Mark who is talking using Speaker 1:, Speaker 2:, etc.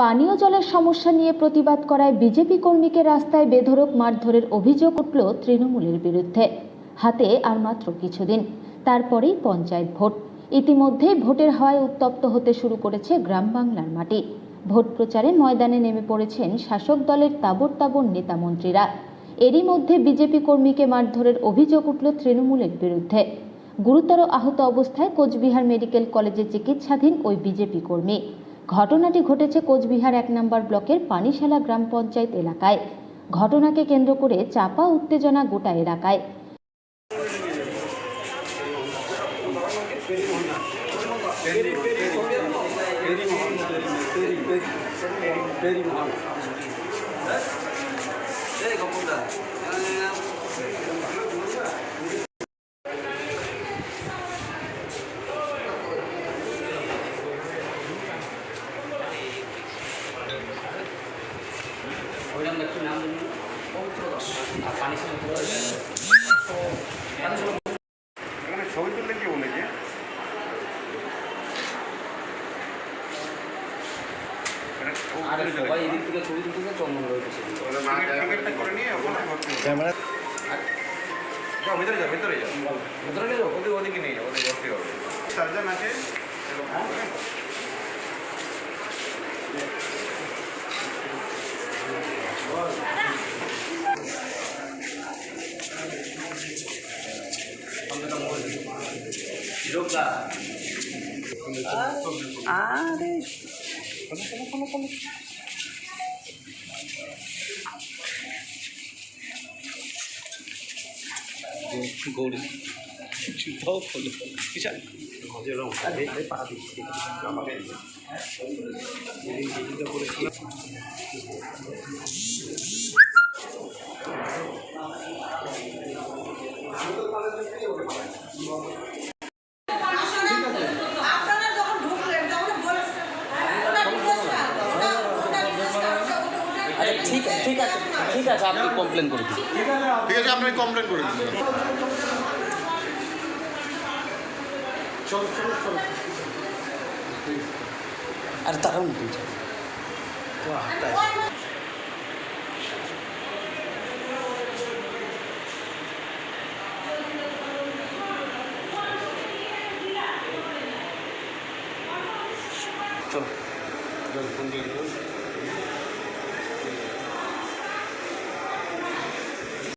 Speaker 1: পানীয় জলের সমস্যা নিয়ে প্রতিবাদ করায় বিজেপি কর্মীকে রাস্তায় বেধড়ক মারধরের অভিযোগ উঠল তৃণমূলের বিরুদ্ধে। হাতে আর মাত্র কিছুদিন। তারপরেই পঞ্চায়েত ভোট। ইতিমধ্যেই ভোটের হাওয়ায় উত্তপ্ত হতে শুরু করেছে গ্রাম বাংলার মাটি। ভোট প্রচারে ময়দানে নেমে পড়েছেন শাসক দলের তাবর তাবর নেতা মন্ত্রীরা। এরই মধ্যে বিজেপি কর্মীকে মারধরের অভিযোগ উঠল তৃণমূলের বিরুদ্ধে। গুরুতর আহত অবস্থায় কোচবিহার মেডিকেল কলেজে চিকিৎসাধীন ওই বিজেপি কর্মী। ঘটনাটি ঘটেছে কোচবিহার এক নম্বর ব্লকের পানিশালা গ্রাম পঞ্চায়েত এলাকায় ঘটনাকে কেন্দ্র করে চাপা উত্তেজনা গোটা এলাকায়
Speaker 2: বলুন পবিত্র দাস আর পানি ছিল
Speaker 3: এখানে ছবি তুললে কি বলেছে ছবি
Speaker 2: আর
Speaker 3: তুলে চলে
Speaker 2: সবাই এদিক থেকে ছবি তুলতে চন্দন রয়েছে।
Speaker 3: যাও, ভেতরে যাও ভেতরে যাও। ওদের ওদিকে নিয়ে যাও ওদের ভর্তি হবে। সার্জন আছে?
Speaker 2: আরে
Speaker 4: গৌরী চিন্তাও করল কিছু
Speaker 5: আপনারা
Speaker 2: ঠিক ঠিক আছে ঠিক আছে আপনি কমপ্লেন করে দিন।
Speaker 3: ঠিক আছে আপনি কমপ্লেন করে দিন।
Speaker 2: আর তারাও না তুই চলো।